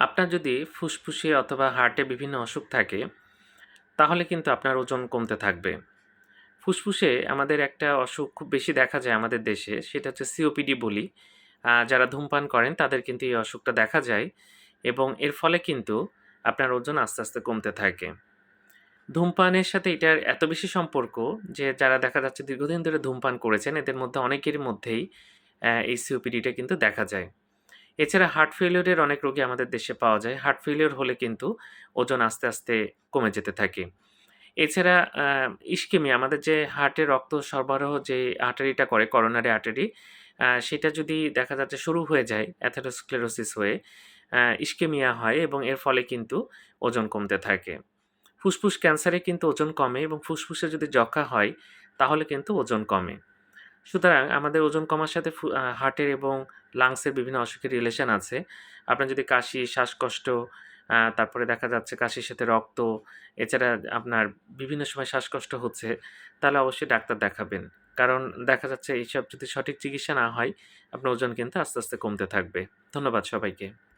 আপনার যদি ফুসফুসে অথবা হার্টে বিভিন্ন অসুখ থাকে, তাহলে কিন্তু আপনার ওজন কমতে থাকবে। ফুসফুসে আমাদের একটা অসুখ খুব বেশি দেখা যায় আমাদের দেশে, সেটা হচ্ছে সিওপিডি বলি। যারা ধূমপান করেন, তাদের কিন্তু এই অসুখটা দেখা যায় এবং এর ফলে কিন্তু আপনার ওজন আস্তে আস্তে কমতে থাকে। ধূমপানের সাথে এটার এত বেশি সম্পর্ক যে, যারা দেখা যাচ্ছে দীর্ঘদিন ধরে ধূমপান করেছেন, এদের মধ্যে অনেকের মধ্যেই এই সিওপিডিটা কিন্তু দেখা যায়। এছাড়া হার্ট ফেলিওরের অনেক রোগী আমাদের দেশে পাওয়া যায়। হার্ট ফেলিওর হলে কিন্তু ওজন আস্তে আস্তে কমে যেতে থাকে। এছাড়া ইস্কেমি আমাদের যে হার্টে রক্ত সরবরাহ যে আর্টারিটা করে করোনারি আর্টারি সেটা যদি দেখা যাচ্ছে শুরু হয়ে যায় অ্যাথেরোস্ক্লেরোসিস হয়ে ইস্কেমিয়া হয় এবং এর ফলে কিন্তু ওজন কমতে থাকে। ফুসফুস ক্যান্সারে কিন্তু ওজন কমে এবং ফুসফুসে যদি যক্ষা হয়, তাহলে কিন্তু ওজন কমে। সুতরাং আমাদের ওজন কমার সাথে হার্টের এবং লাংসের বিভিন্ন অসুখের রিলেশন আছে। আপনার যদি কাশি, শ্বাসকষ্ট তারপরে দেখা যাচ্ছে কাশির সাথে রক্ত, এছাড়া আপনার বিভিন্ন সময় শ্বাসকষ্ট হচ্ছে, তাহলে অবশ্যই ডাক্তার দেখাবেন। কারণ দেখা যাচ্ছে এইসব যদি সঠিক চিকিৎসা না হয়, আপনার ওজন কিন্তু আস্তে আস্তে কমতে থাকবে। ধন্যবাদ সবাইকে।